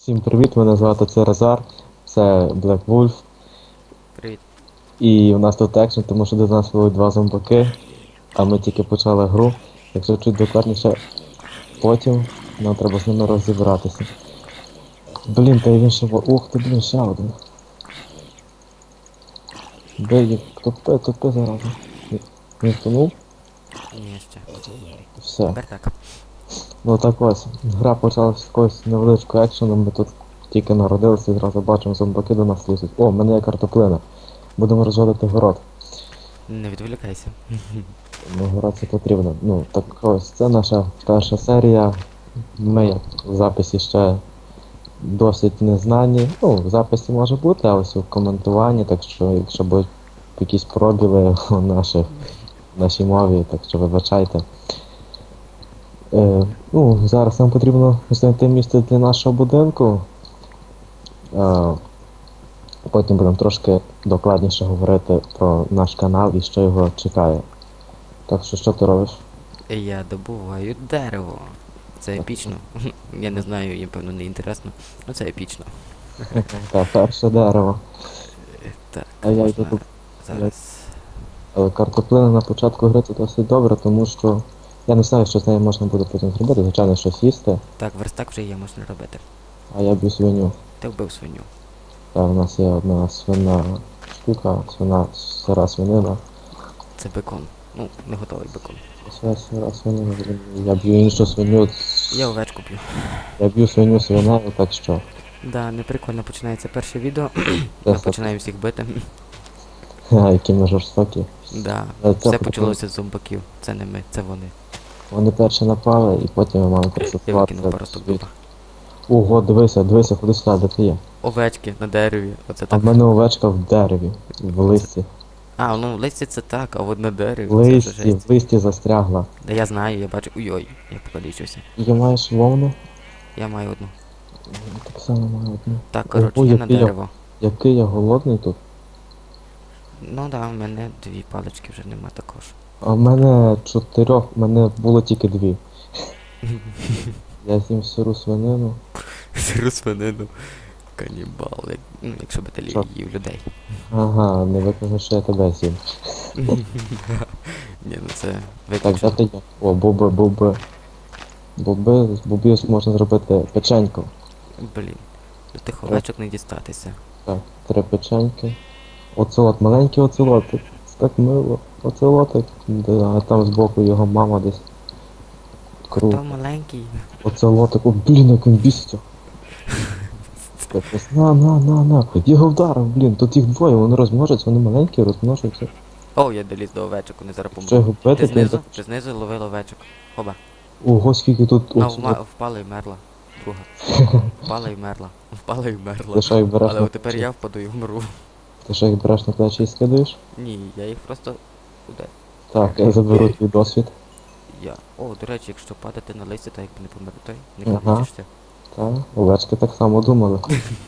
Всім привіт, мене звати Церезар, це Black Wolf. Привіт. І у нас тут екшн, тому що до нас вели два зомбаки, а ми тільки почали гру. Якщо чуть докладніше, потім нам треба з ними розібратися. Блін, та й він ще Ух ти, блін, ще один. Бей, топи, топи зараза. Він втонув? Ні, ще. Все. Тепер так. Ну так ось, гра почалася з якогось невеличкого екшену, ми тут тільки народилися і зразу бачимо зомбаки до нас лізуть. О, в мене є картоплина. Будемо розводити город. Не відволікайся. Ну, город це потрібно. Ну, так ось, це наша перша серія. Ми як в записі ще досить незнані. Ну, в записі може бути, а ось у коментуванні, так що якщо будуть якісь пробіли у наших, в нашій мові, так що вибачайте. Е, ну, зараз нам потрібно знайти місце для нашого будинку. Е, потім будемо трошки докладніше говорити про наш канал і що його чекає. Так що що ти робиш? Я добуваю дерево. Це епічно. Я не знаю, їм певно не інтересно. Ну це епічно. Так, перше дерево. Так. А я йду. Зараз. Картоплина на початку гри це досить добре, тому що я не знаю, що з нею можна буде потім зробити, звичайно, щось їсти, Так, верстак вже є, можна робити. а я б'ю свиню. Ти вбив свиню. Так, у нас є одна свина штука, свина, сира свинина. Це бекон. Ну, не готовий бекон. Сира, сира свинина, я б'ю іншу свиню, Я овечку б'ю. я б'ю свиню свинею, так що. Да, не прикольно починається перше відео. Ми починаємо всіх бити. Ха, які ми жорстокі. Да. Це Все почалося з зомбаків. Це не ми, це вони. Вони перші напали, і потім ми мали Я концентруватися. викинув від- дуба. Ого, дивися, дивися, ходи сюди, де ти є. Овечки на дереві. Оце А так. в мене овечка в дереві, в листі. А, ну в листі це так, а от на дереві В це вже листі, жесть. в листі застрягла. Да я знаю, я бачу. Ой-ой, я покалічився. І маєш вовну? Я маю одну. Так само маю одну. Так, коротше, Ого, я на який я- дерево. Який я голодний тут. Ну да, в мене дві палички вже нема також. А в мене чотирьох, в мене було тільки дві. Я з'їм сиру свинину. Сиру свинину. Канібал, як, ну, якщо би ти Що? їв людей. Ага, не викажи, що я тебе з'їм. Ні, ну це Так, виключно. де ти є? О, буби, буби. Буби, з бубів можна зробити печеньку. Блін. До тих овечок не дістатися. Так, три печеньки. Оцелот, маленький оцелотик. Це так мило. Оцелотик. Да, а там збоку його мама десь. Круто. Хто маленький? Оцелотик. О, блін, як він біситься. На, на, на, на. Його вдарив, блін, тут їх двоє, вони розмножаться, вони маленькі, розмножаться. О, я доліз до овечок, вони зараз помруть. Ти знизу? Ти знизу ловив овечок. Оба. Ого, скільки тут вма- впала і вмерла. Друга. Впала і вмерла. Впала і вмерла. Ти що їх береш Але тепер я впаду і вмру. Ти що їх береш на плечі і скидаєш? Ні, я їх просто. Куди? Так, я заберу твій досвід. Я. О, до речі, якщо падати на листі, то якби не померти, не Ага. помітишся. Так, овечки так само думали.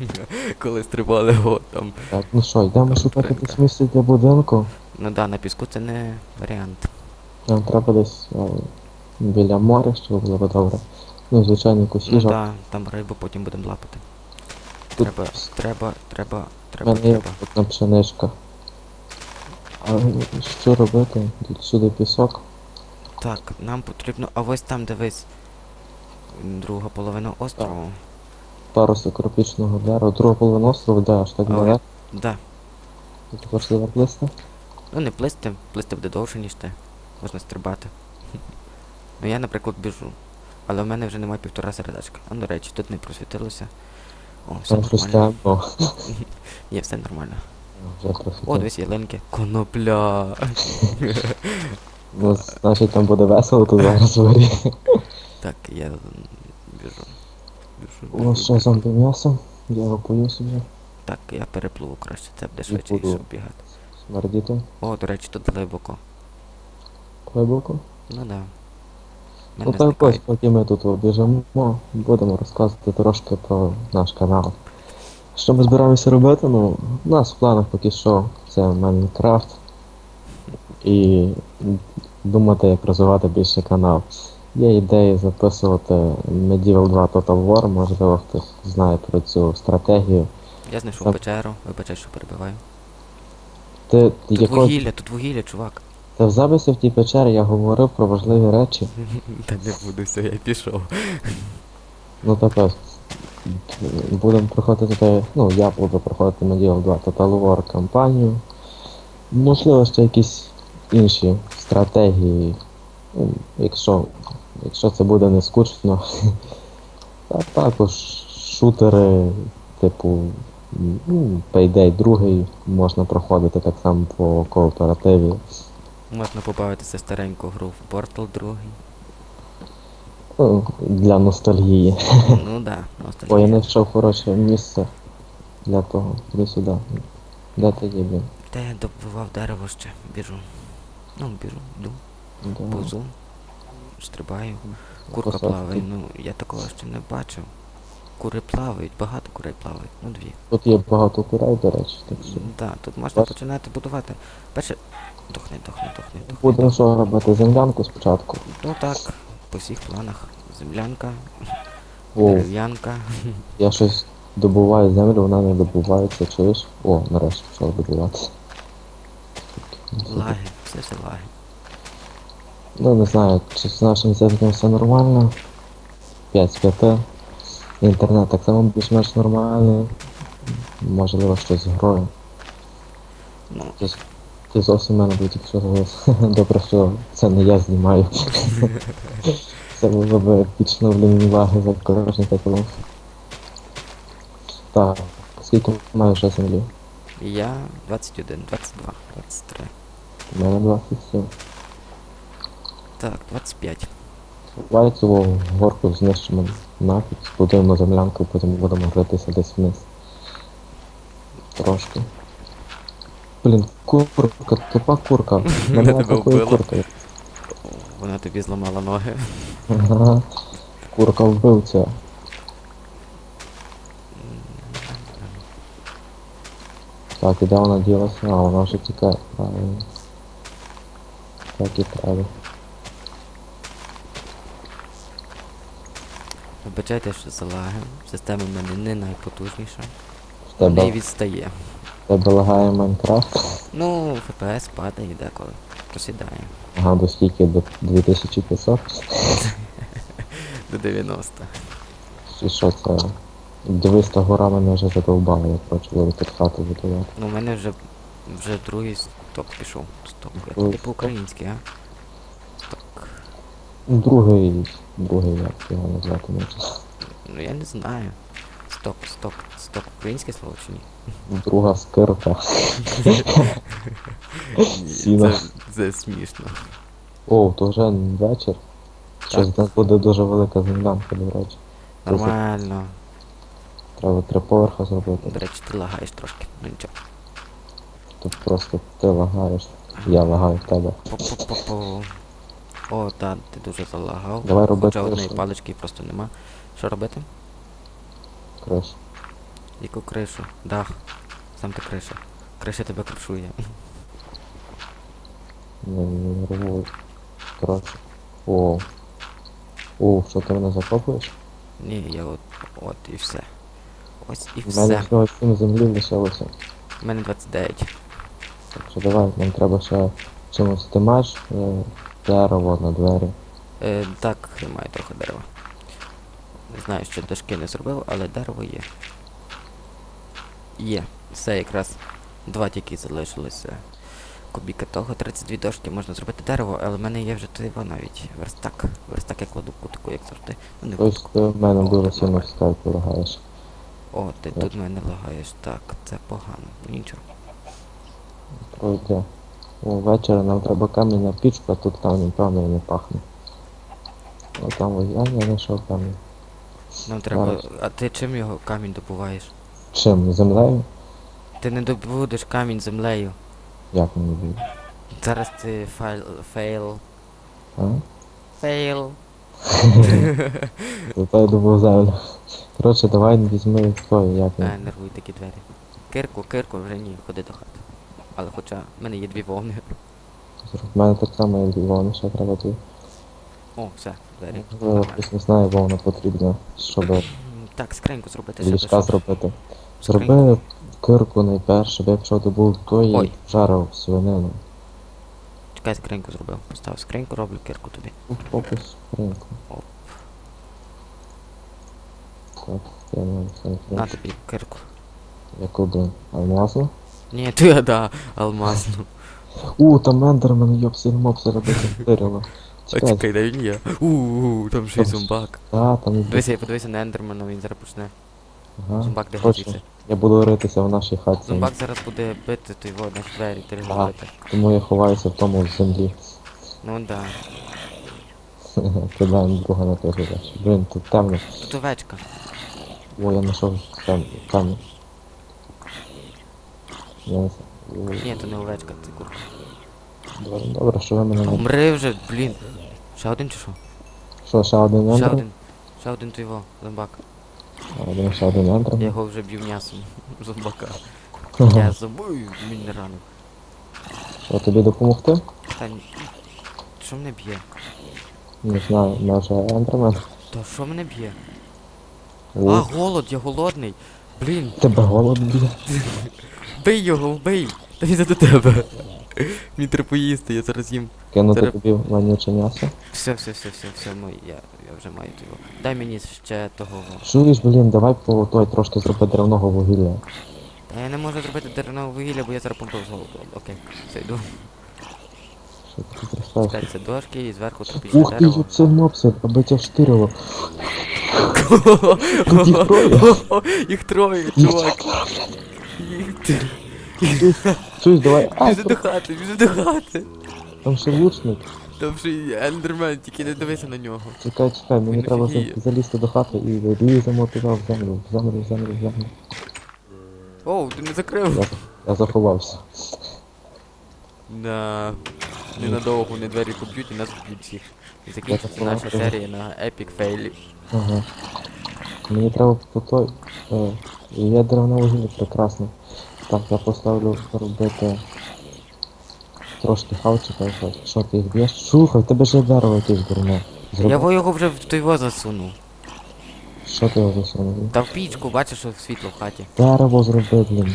Коли стрибали о, там. Так, ну що, йдемо шукати десь місце для будинку. Ну да, на піску це не варіант. Нам треба десь е, біля моря, щоб було б добре. Ну, звичайно, якусь Ну їжу. да, там рибу потім будемо лапати. Тут Треба, треба, треба, в треба, мене є треба. одна пшеничка. А що робити? Тут сюди пісок. Так, нам потрібно. А ось там дивись. Друга половина острову. Паруси кропічного дерева. Друга половина острову, де аж так далеко. Да. Ти також сюди плисти? Ну не плисти, плисти буде довше, ніж ти. Можна стрибати. Ну я, наприклад, біжу. Але в мене вже немає півтора сердечка. А до речі, тут не просвітилося. О, все Там нормально. Є, все нормально. О, дивись, ялинки. Конопля. Ну, значить там буде весело тут зараз варі. Так, я біжу. Біжу, О, що біжу. зомбі м'ясо? Я його пою собі. Так, я перепливу краще, це буде швидше, буду. ніж бігати. Смердіти. О, до речі, тут глибоко. Глибоко. Ну да. Ну Мене так ось, поки ми тут обіжимо, будемо розказувати трошки про наш канал. Що ми збираємося робити? Ну, у нас в планах поки що це Майнкрафт. І думати, як розвивати більше канал. Є ідеї записувати Medieval 2 Total War, можливо хтось знає про цю стратегію. Я знайшов Так. печеру, вибачай, що перебиваю. Ти, Тут якого... вугілля, тут вугілля, чувак. Та в записі в тій печері я говорив про важливі речі. Та не буду, все, я пішов. Ну так ось. Будемо проходити, те- ну я буду проходити Medieval 2 Total War кампанію. Можливо, ще якісь інші стратегії. Ну, якщо, якщо це буде не скучно. А також шутери, типу, ну, Payday 2 можна проходити так само по кооперативі. Можна побавитися стареньку гру в Portal 2. Ну, для ностальгії. Ну да, О, я ностальгія. знайшов хороше місце для того. Іди сюди. Де ти є, блін? Та я добував дерево ще, біжу. Ну, біжу, йду, Де? повзу, стрибаю. Курка Посадки. плаває, ну я такого ще не бачив. Кури плавають, багато курей плавають, ну дві. Тут є багато курей, до речі, так що. Так, тут можна Бач- починати будувати. Перше. Дохни, дохни, дохни, дохни. Будемо що робити? Землянку спочатку. Ну так, по всіх планах. Землянка, О, дерев'янка. я щось добуваю землю, вона не добувається, чуєш? О, нарешті почав добуватися. Лаги, все це лаги. Ну не знаю, чи з нашим зв'язком все нормально. 5 з 5. Інтернет так само більш-менш нормальний. Можливо, щось з грою. Ну, ти зовсім мене був тільки що голос. Добре, що це не я знімаю. Це було б підшновлені уваги за кожен каталог. Так, скільки вже землі? я 21, 22, 23. У мене 27. Так, 25. Давай цю горку знищимо нафіг, збудуємо землянку, потім будемо гратися десь вниз. Трошки. Блін, курка, тупа курка. Мене Мене тебе курка. Вона тобі зламала ноги. Ага. Курка вбивця. Так, і де вона ділася? А, вона вже тікає. Правильно. Так і треба. Вибачайте, що за. Система в мене не найпотужніша. В Не відстає. В тебе лагає Майнкрафт. Ну, ФПС падає деколи. Просідає. Ага, до скільки? До 2500? До 90. Чи що це? Дивись, та гора мене вже задовбала, як почали тут хату будувати. Ну, у мене вже вже другий сток пішов. Сток. Я Другий тобі по-українськи, а? Сток. Другий, другий, як його назвати можна. Ну я не знаю. Сток, сток, сток. Українське слово чи ні? Друга скирка. Сіно. Це, це смішно. О, то вже вечір. Щось в нас буде дуже велика землянка, до речі. Це Нормально. Треба три поверха зробити. До речі, ти лагаєш трошки. Ну нічого. Тут просто ти лагаєш, я лагаю в тебе. По-по-по-по. О, так, ти дуже залагав. Давай робити Хоча одної палички просто нема. Що робити? Криш. Яку кришу? Дах. Сам ти криша. Криша тебе кришує. Не, не нервуй. Коротше. О. О, що ти мене закопуєш? Ні, я от. От і все. Ось і У мене все. всього 7 землі лишилося. У мене 29. Так що давай, нам треба ще чимось ти маєш е, дерево на двері. Е, так, маю трохи дерева. Не знаю, що дошки не зробив, але дерево є. Є. Все якраз два тільки залишилося. Кубіка того, 32 дошки можна зробити дерево, але в мене є вже тиво навіть верстак. Верстак я кладу кутку, як завжди. Ну не ти в мене О, дуже тут сильно в лагаєш. О, ти Так. тут мене лагаєш. Так, це погано. Ну, Нічого. Пройде. О, ввечері нам треба камінь на пічку, а тут камінь певно не пахне. О, там ось я не знайшов камінь. Нам треба. Зараз. А ти чим його камінь добуваєш? Чим? Землею? Ти не добудеш камінь землею. Як мені буде? Зараз ти файл фейл. А? Фейл. Зато я добув землю. Коротше, давай візьми той, як А, він. нервуй такі двері. Кирку, кирку вже ні, ходи до хати. Але хоча в мене є дві вовни. В мене так само є вогни, що треба тут. О, все, двері. Можливо, хтось не знає, вовна потрібна, щоб Так, скриньку зробити ще ліжка зробити. Зроби кирку найперше, щоб якщо ти був той Ой. і жарив свинину. Чекай, скриньку зробив. Постав скриньку, роблю кирку тобі. Ну, Фокус. Оп. Так, я не знаю, На тобі кирку. яку блин, алмазну. Ні, ти я да, алмазну. У, там ендермен, йопсіль мопсі робити дерево. А Чекай, чекай, дай він є. У, там ще й Там зомбак. а, там і Дивися, подивися на ендермена, він зараз почне. Ага. Зомбак де Точно. Я буду ритися в нашій хаті, Зомбак зараз буде бити той во, наші двері, ти Ага. бити. тому я ховаюся в тому в землі. Ну да. Кидаємо друга на той же. Блін, тут темно. Тут овечка. О, я знайшов там камінь. Я не знаю. Ні, то не овечка, це курка. Добре, Добре, що ви мене не... Умри вже, блін. Ще один чи що? Що, ще один Ще ендер? один. Ще один той во, зомбак. Один, ще один ендер. Я його вже б'ю м'ясом. Зомбака. Я забую, він не ранок. Що, тобі допомогти? Та ні. Що мене б'є? Не знаю, може ендермен? Та що мене б'є? О, А, голод, я голодний. Блін, тебе голод б'є. бий його, вбий. Та він до тебе. Мені треба поїсти, я зараз їм. Кинути Зараз- тобі вонюче м'ясо. Все, все, все, все, все, мой, я, я вже маю того. Дай мені ще того. во. Чуєш, блін, давай по той трошки зроби деревного вугілля. Та я не можу зробити деревного вугілля, бо я зараз помпив з голоду. Окей, все йду. Що ти розставиш? Це дошки і зверху тропічне Ух ти, дерево. юпсель мопсель, аби тебе штирило. Тут їх троє. Їх троє, чувак. Їх троє. Чуєш, давай. А, Біжи до хати, біжи до хати. там ще лучник. Там й ендермен, тільки не дивися на нього. Чекай, чекай, мені Він треба офігіє. за- залізти до хати і ліземо туди в землю, в землю, в землю, в землю. Оу, ти не закрив. Я, я заховався. На... Ненадовго не двері поб'ють і нас вб'ють всіх. І закінчиться наша такого серія на епік фейлі. Ага. Мені треба по той. Е, є деревна вугілля, прекрасно. Так, я поставлю робити трошки хавчика, що ти їх б'єш? Слухай, тебе ж дерево якесь дурне. Я во його вже в той во засунув. Що ти його засунув? Та в пічку, бачиш, що світло в хаті. Дерево зроби, блін.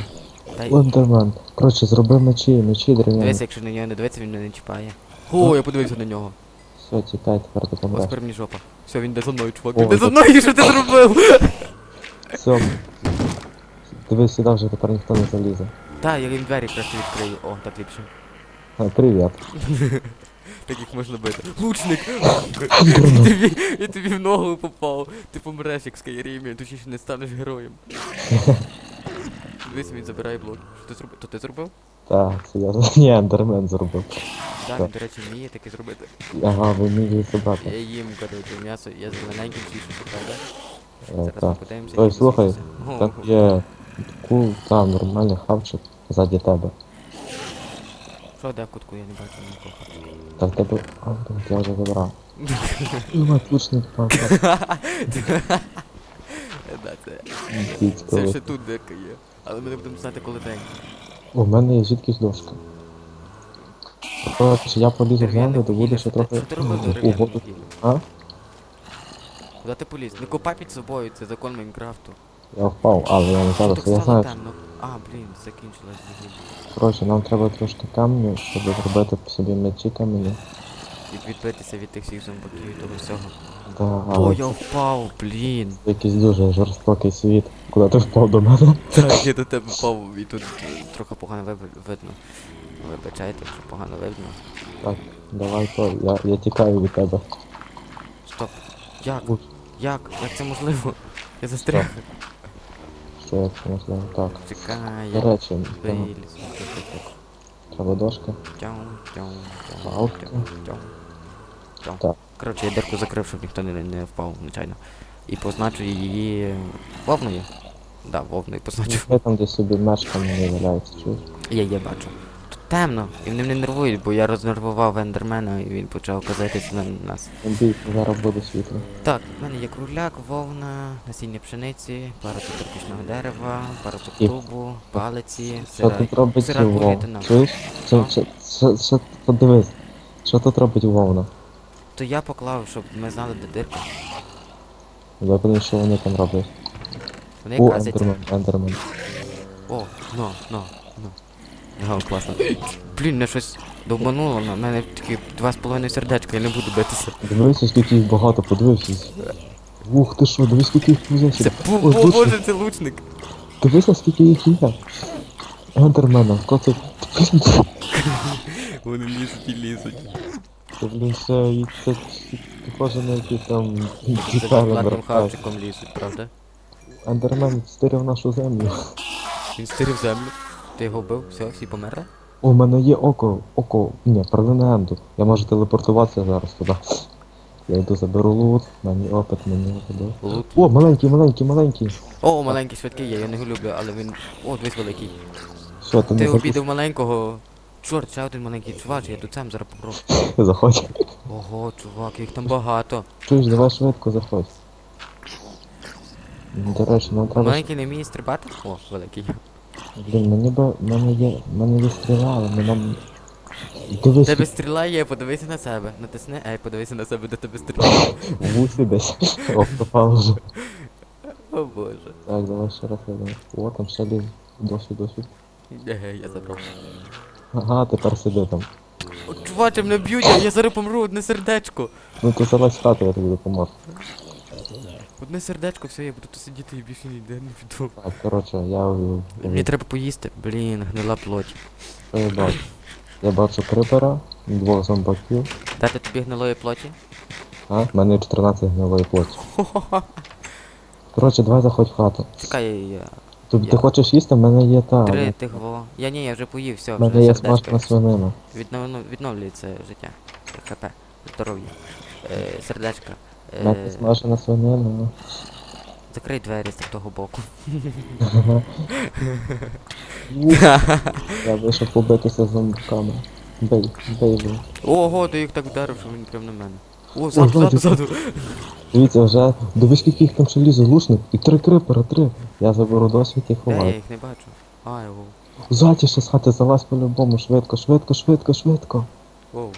Та. Лендермен. Коротше, зроби мечі, мечі дерев'яні. Дивися, якщо на нього не дивиться, він мене не чіпає. О, я подивився на нього. Все, тікай, тепер ти Ось помреш. тепер мені жопа. Все, він йде за мною, чувак. О, Він йде за мною, що ти зробив? Все. Дивись сюди вже тепер ніхто не залізе. Та, я їм двері краще відкрию. О, так ліпше. А, привіт. Так їх можна бити. Лучник! я, тобі, я тобі в ногу попав. Ти помреш як в Скайрімі, точніше не станеш героєм. Дивись, він забирає блок. Що ти зробив? То ти зробив? Так, це я Ні, ендермен зробив. Так, він, до речі, вміє таке зробити. Ага, ви мені Я забрати. їм, коротше, м'ясо, я зелененьким чішу, правда? Е, Зараз ми Так. подивимося. Ой, слухай, там є кул, там нормальний хавчик ззаді тебе. Що, де кутку, я не бачу нікого. Та в тебе. А, так я вже забрав. Ну, отличний папа. Да, це, це ще тут дирка є. Але ми не будемо знати, коли день. У мене є звідкись дошка. Коротше, я полізу в землю, то буде ще трохи Що ти робив А? Куди ти поліз? Не копай під собою, це закон Майнкрафту. Я впав, але я не зараз. Я знаю, темно? А, блін, закінчилось вугілля. коротше, нам треба трошки камню, щоб зробити собі мечі камені. І відбитися від тих всіх зомбаків і того всього. Да, О, але я впав, блін. якийсь дуже жорстокий світ. Куди ти впав до мене? Так, я до тебе впав і тут трохи погано виб- видно. Вибачайте, що погано видно. Так, давай то, я, я тікаю від тебе. Стоп. Як? Ух. Як? Як це можливо? Я застряг. Що я це можливо? Так. До речі, треба, Палки. тяу. Так. Коротше, я дерку закрив, щоб ніхто не, не впав, звичайно. І позначу її вовною. Да, вовною позначу. Я там десь собі мешками не валяється, чуєш? Я є бачу. Темно, і вони мене нервують, бо я рознервував ендермена і він почав казатися на нас. Бійся, зараз буде світло. Так, в мене є кругляк, вовна, насіння пшениці, пара тропічного дерева, пара тубу, палиці, Що сира. тут робить вовна? курятина. Чуєш? Що, що, що, що, подивись. Що тут робить вовна? То я поклав, щоб ми знали, де дирка. Я думаю, що вони там роблять. Вони О, казять. ендермен, ендермен. О, ну, ну, ну. Ага, класно. Блін, мене щось довбануло, на мене такі два з половиною сердечка, я не буду битися. Дивися, скільки їх багато, подивися. Ух ти що, дивись, скільки їх Це, повзеться. бо, Ой, лучник. боже, це лучник. Дивися, скільки їх є. Ендермена, хто це? Вони лізуть і лізуть. Це, блін, і це похоже на якісь там Це брат. хавчиком лізуть, правда? Ендермен стирив нашу землю. Він стирив землю. Ти його вбив, все, всі померли? О, у мене є око, око, ні, перлина енду. Я можу телепортуватися зараз туди. Я йду заберу лут, мені опит, мені опит. Лут. О, маленький, маленький, маленький. О, маленький швидкий є, я не його люблю, але він. О, дивись великий. Що, ти Ти не обідав маленького. Чорт, ще один маленький чувак, я тут сам зараз попробую. Заходь. Ого, чувак, їх там багато. Чуєш, давай швидко заходь. До речі, нам треба. Маленький не вміє стрибати? О, великий. Блін, мені в мене є. мене є стріла, але нам. Дивись, Тебе стріла є, подивися на себе. Натисни, ей, подивися на себе, де тебе стріла. в вусі десь. О, попав вже. О боже. Так, давай ще раз йдемо. О, там ще ліз. Досі, досі. Еге, я забрав. Ага, тепер сиди там. О, чуваче, мене б'ють, я- я зараз помру, одне сердечко. Ну ти залазь в хату, я тобі допоможу. Одне сердечко, все, я буду тут сидіти і більше ніде не піду. Так, коротше, я. Мені треба поїсти. Блін, гнила плоть. Що я бачу? Я бачу крипера, двох зомбаків. Дати тобі гнилої плоті? А, в мене 14 гнилої плоті. Коротше, давай заходь в хату. Чекай, я... Ти, Я- ти хочеш їсти? В мене є та. Три тихо. Я ні, я вже поїв, все, В мене вже є сердечко. смажена свинина. Відновлю, відновлюється життя. ХП. Здоров'я. Е, сердечка. В мене Е, смажена свинина. ну. закрий двері з того боку. Я вийшов побитися з зомбаками. Бей, бей ви. Ого, ти їх так вдарив, що він прям на мене. О, ззаду, ззаду. ззаду. Дивіться, вже дивись, скільки їх там ще лізе. І три крипера, три. Я заберу досвід і Де я ховаю. їх не бачу? Ай, о. Ззаді ще з хати залазь по-любому, швидко, швидко, швидко, швидко. Оу.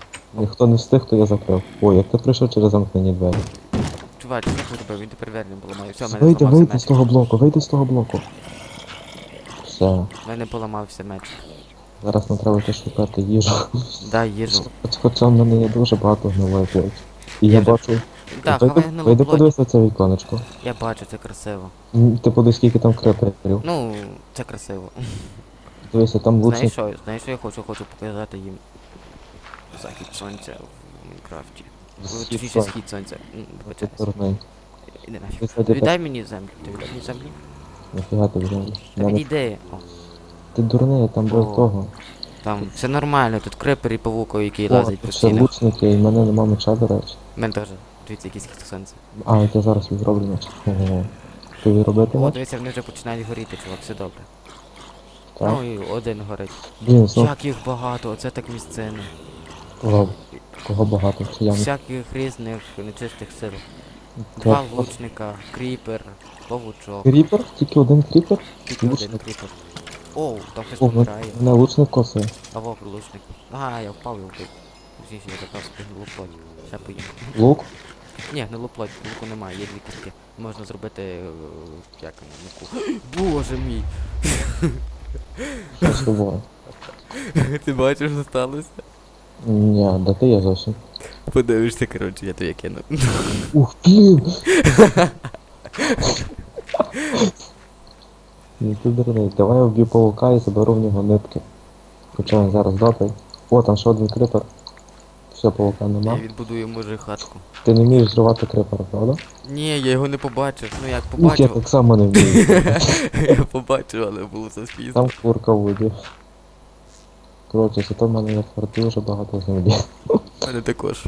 І хто не встиг, то я закрив. Ой, як ти прийшов через замкнені двері. Чувач, що ти робив? Він тепер вернем поламає. Все, мене Вийди, зламався вийди меч. з того блоку, вийди з того блоку. Все, В мене поламався меч. зараз нам треба йти шукати їжу. Дай їжу. Хоч- Хоча в мене є дуже багато гнилої плоті. І я, Я бачу. Так, вийди, хавай гнилу вийди плоть. подивись на це віконечко. Я бачу, це красиво. М, Ти подивись, скільки там креперів. Ну, це красиво. Дивися, там Знаєш що? Знаєш, що я хочу? Хочу показати їм захід сонця в Мінкрафті. Точніше, сонця. Іди нафіг. Віддай мені землю. Ти віддай мені землю. Нафіга ти Мене- Ти дурний, там О, був того. Там все нормально, тут крипер і павуко, який лазить тут ще постійно. лучники, і в мене нема меча, до речі. Мене теж. Дивіться, який схід сонця. А, я зараз відроблю меч. Ти відробити О, дивіться, вони вже починають горіти, чувак, все добре. Так. Ну і один горить. Блін, Як їх багато, оце так місцина. Кого, кого багато, я не Всяких різних нечистих сил. Два от. лучника, кріпер, павучок. Кріпер? Тільки один кріпер? Тільки один лучник. кріпер. Оу, там хтось О, помирає. мене лучник косить. А вовк лучник. Ага, я впав і вбив. Точніше, я забрав собі гнилу. Ще поїм. Лук? Ні, гнилу плоть, луку немає, є дві кістки. Можна зробити. е, як воно, муку. Боже мій! Що з тобою? Ти бачиш, що сталося? Ні, да ти я зовсім. Подивишся, коротше, я тобі кину. Ух, блін! Ні, ти дурний. Давай я вб'ю паука і заберу в нього нитки. Хоча він зараз добрий. О, там ще один крипер. Все, паука нема. Я відбудую може хатку. Ти не вмієш зривати крипера, правда? Ні, я його не побачив. Ну як Ух, я побачив. так само не вмію. Я побачив, але було заспізно. Там курка в воді. Коротше, зато в мене є дуже багато землі. У мене також.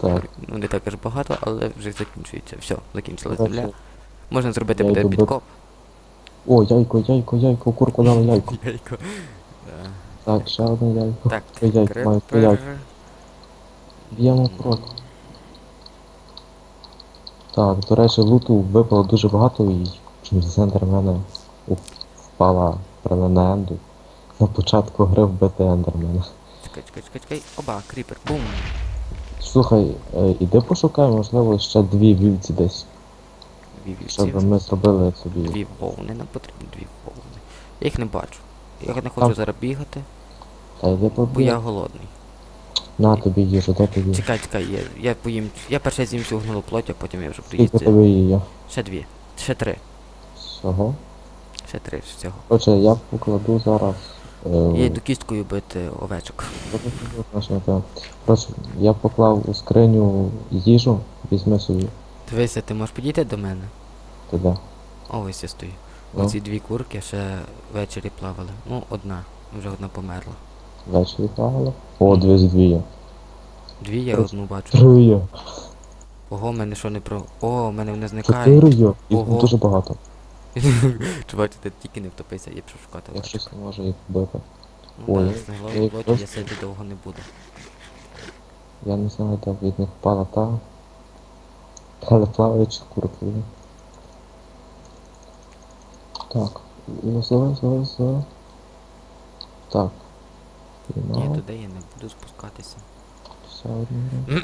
Так, Ну не так аж багато, але вже закінчується. Все, закінчилась земля. Можна зробити буде йду підкоп. О, яйко, яйко, яйко, курка дала яйко. Яйко. Так, ще одне яйко. Так, Три яйка, маю три крепер. Б'ємо крок. Так, до речі, луту випало дуже багато і з ендермена у- впала прилина енду. На початку гри вбити ендермена. Чекай, чекай, чекай, чекай. Оба, кріпер. Бум. Слухай, е, іди пошукай, можливо, ще дві вівці десь, Дві вівці. щоб ми зробили собі. Дві вовни, нам потрібно дві вовни. Я їх не бачу. Я не хочу зараз бігати, Та йди бо побіг. я голодний. На тобі їжу, де тобі? Чекай, чекай, я, я поїм. Я перше з'їм цю гнулу плоть, а потім я вже Скільки їсти. тобі її? Ще дві. Ще три. Всього? Ще три всього. Отже, я покладу зараз. Е, Я йду кісткою бити овечок. Коротше, я поклав у скриню їжу, візьми собі Дивися, ти можеш підійти до мене? туди. О, ось я стою. Ну. Оці дві курки ще ввечері плавали. Ну, одна. Вже одна померла. Ввечері плавали. О, дві дві є. Дві я одну бачу. Три є. Ого, мене що не про. О, мене вони зникають. Чотири є. Їх Ого. дуже багато. Чувак, ти тільки не втопися, я пішов шукати. Я щось не можу їх вбити. Ну, Ой, я- з я їх плоті я просто- сидіти довго не буду. Я не знаю, де від них впала та. Але плаваючи курки. є. Так. Ну, зловив, зловив, зловив. Так. Ні, Піймав. туди я не буду спускатися. Ще одну.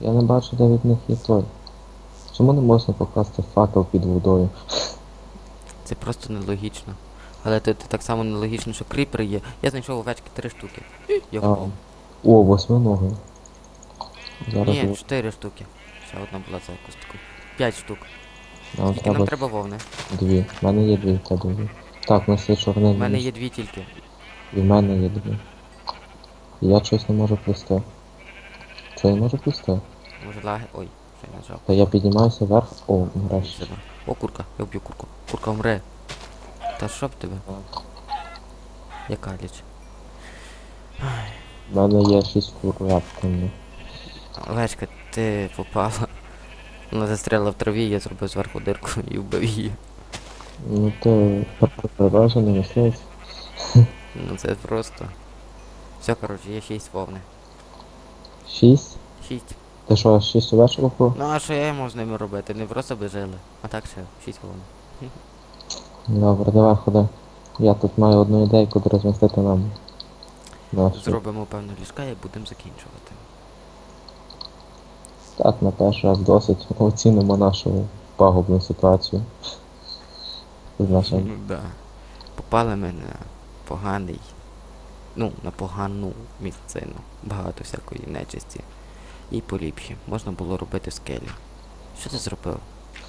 Я не бачу, де від них є той. Чому не можна покласти факел під водою? Це просто нелогічно. Але тут так само нелогічно, що кріпери є. Я знайшов овечки три штуки. Впав. О, восьминоги. Зараз Ні, чотири штуки. Ще одна була за якусь таку. П'ять штук. нам Тільки нам треба треба вовни. дві. У мене є дві, тебе дві. Так, у нас є чорний У мене є дві тільки. І в мене є дві. І Я щось не можу плести. Що я можу плести? Може лаги. Ой, що я. Та я піднімаюся вверх. О, нарешті. О, курка, я вб'ю курку. Курка умре. Та що б тебе? Яка ліч? У мене є шість кур рядками. Овечка, ти попала. Вона застряла в траві, я зробив зверху дирку і вбив її. Ну ти продовжений мисливець. Ну це просто. Все, коротше, є шість вовни. Шість? Шість. Ти що, шість овечок купив? Ну а що я можу з ними робити? Не просто би жили. А так ще шість вовни. Добре, давай ходи. Я тут маю одну ідейку, де розмістити нам. Нашу. Зробимо певно ліжка і будемо закінчувати. Так, на перший раз досить оцінимо нашу пагубну ситуацію. З нашим. Ну да. Попали ми на поганий. Ну, на погану місцину. Багато всякої нечисті. І поліпші. Можна було робити скелі. Що ти зробив?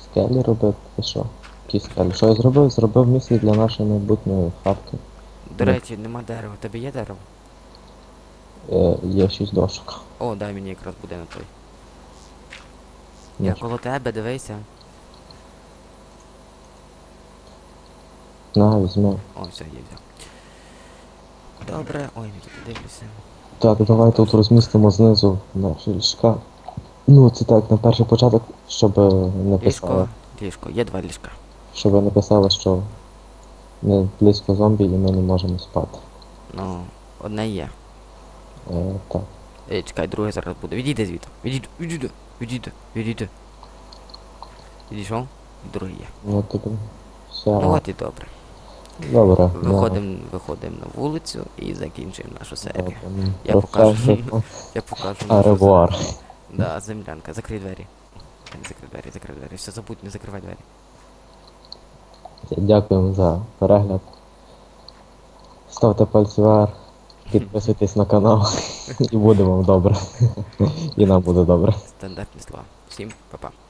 Скелі робити, ти що? Які скелі? Що я зробив? Зробив місце для нашої майбутньої хатки. До речі, нема дерева. У тебе є дерево? Е, є шість дошок. О, дай мені якраз буде на той. Я коло тебе, дивися. На, візьми. О, все, є взяв. Добре, ой, не тут дивлюся. Так, давай тут розмістимо знизу наші ліжка. Ну, це так, на перший початок, щоб не писали. Ліжко, ліжко, є два ліжка. Щоб не писали, що не близько зомбі і ми не можемо спати. Ну, одне є. Е, так. Ей, чекай, друге зараз буде. Відійди звідти. Відійди, відійди, відійди, відійди. Відійшов? Друге є. Ну тобі. Все. Ну от і добре. Добре. Виходимо виходимо на вулицю і закінчуємо нашу серію. Добре. Я покажу. Я покажу. нашу Аревуар. Да, землянка. Закрий двері. Закрий двері, закрий двері. Все забудь, не закривай двері. Дякуємо за перегляд. Ставте пальці вверх, підписуйтесь на канал і буде вам добре. І нам буде добре. Стандартні слова. Всім па-па.